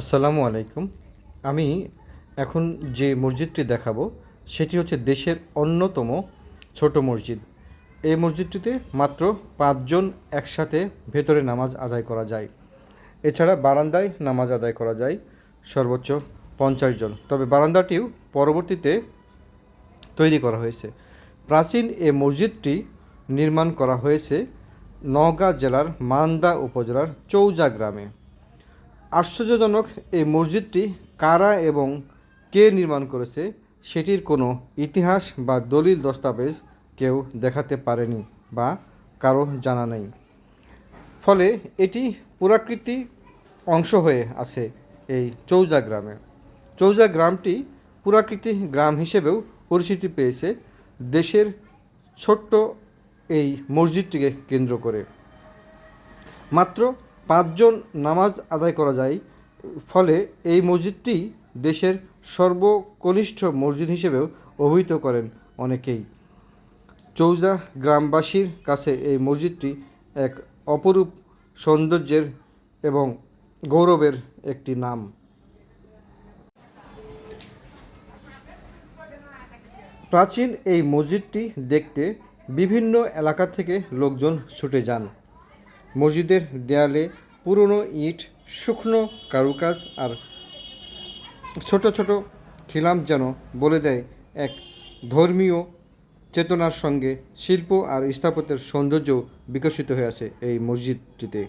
আসসালামু আলাইকুম। আমি এখন যে মসজিদটি দেখাবো, সেটি হচ্ছে দেশের অন্যতম ছোট মসজিদ। এই মসজিদটিতে মাত্র পাঁচজন একসাথে ভেতরে নামাজ আদায় করা যায়। এছাড়া বারান্দায় নামাজ আদায় করা যায়, সর্বোচ্চ পঞ্চাশ জন। তবে বারান্দাটিও পরবর্তীতে তৈরি করা হয়েছে। প্রাচীন এ মসজিদটি নির্মাণ করা হয়েছে নওগাঁ জেলার মান্দা উপজেলার চৌজা গ্রামে। আশ্চর্যজনক এই মসজিদটি কারা এবং কে নির্মাণ করেছে সেটির কোনো ইতিহাস বা দলিল দস্তাবেজ কেউ দেখাতে পারেনি বা কারও জানা নেই। ফলে এটি পুরাকৃতি অংশ হয়ে আছে এই চৌজা গ্রামে। চৌজা গ্রামটি পুরাকৃতি গ্রাম হিসেবেও পরিচিতি পেয়েছে দেশের ছোট্ট এই মসজিদটিকে কেন্দ্র করে। মাত্র পাঁচজন নামাজ আদায় করা যায়, ফলে এই মসজিদটি দেশের সর্বকনিষ্ঠ মসজিদ হিসেবেও অভিহিত করেন অনেকেই। চৌজা গ্রামবাসীর কাছে এই মসজিদটি এক অপরূপ সৌন্দর্যের এবং গৌরবের একটি নাম। প্রাচীন এই মসজিদটি দেখতে বিভিন্ন এলাকা থেকে লোকজন ছুটে যান। মসজিদের দেয়ালে পুরনো ইট, শুকনো কারুকাজ আর ছোট ছোট খিলাম যেন বলে দেয় এক ধর্মীয় চেতনার সঙ্গে শিল্প আর স্থাপত্যের সৌন্দর্য বিকশিত হয়ে আছে এই মসজিদটিতে।